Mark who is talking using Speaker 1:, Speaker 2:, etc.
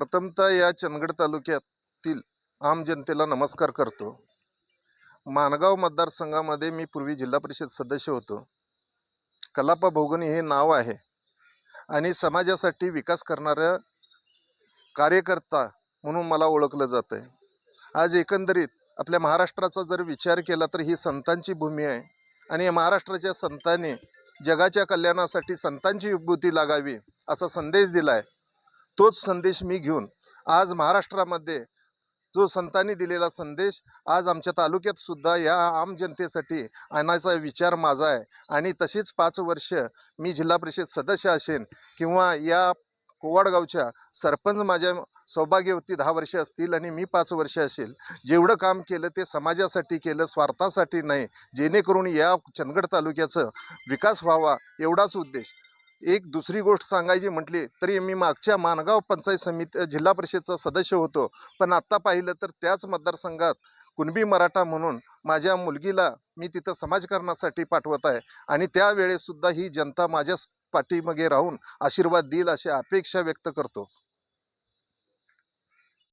Speaker 1: प्रथमतः या चंदगड तालुक्यातील आम जनतेला नमस्कार करतो. माणगाव मतदारसंघामध्ये मी पूर्वी जिल्हा परिषद सदस्य होतो. कलापा भोगणी हे नाव आहे. आणि समाजासाठी विकास करणाऱ्या कार्यकर्ता म्हणून मला ओळखलं जातं आहे आज एकंदरीत आपल्या महाराष्ट्राचा जर विचार केला तर ही संतांची भूमी आहे. आणि या महाराष्ट्राच्या संतांनी जगाच्या कल्याणासाठी संतांची विभूती लागावी असा संदेश दिला आहे तोच संदेश मी घेऊन आज महाराष्ट्रामध्ये जो संतांनी दिलेला संदेश आज आमच्या तालुक्यात सुद्धा या आम जनतेसाठी आणायचा विचार माझा आहे. आणि तशीच पाच वर्ष मी जिल्हा परिषद सदस्य असेन किंवा या कोवाडगावच्या सरपंच माझ्या सौभाग्यवती दहा वर्षे असतील आणि मी पाच वर्ष असेल जेवढं काम केलं ते समाजासाठी केलं स्वार्थासाठी नाही. जेणेकरून या चंदगड तालुक्याचं विकास व्हावा एवढाच उद्देश. एक दुसरी गोष्ट सांगायची म्हटली तरी मी मागच्या मानगाव पंचायत समिती जिल्हा परिषदचा सदस्य होतो. पण आत्ता पाहिलं तर त्याच मतदारसंघात कुणबी मराठा म्हणून माझ्या मुलगीला मी तिथं समाजकारणासाठी पाठवत आहे. आणि त्यावेळेससुद्धा ही जनता माझ्याच पाठीमागे राहून आशीर्वाद देईल अशी अपेक्षा व्यक्त करतो.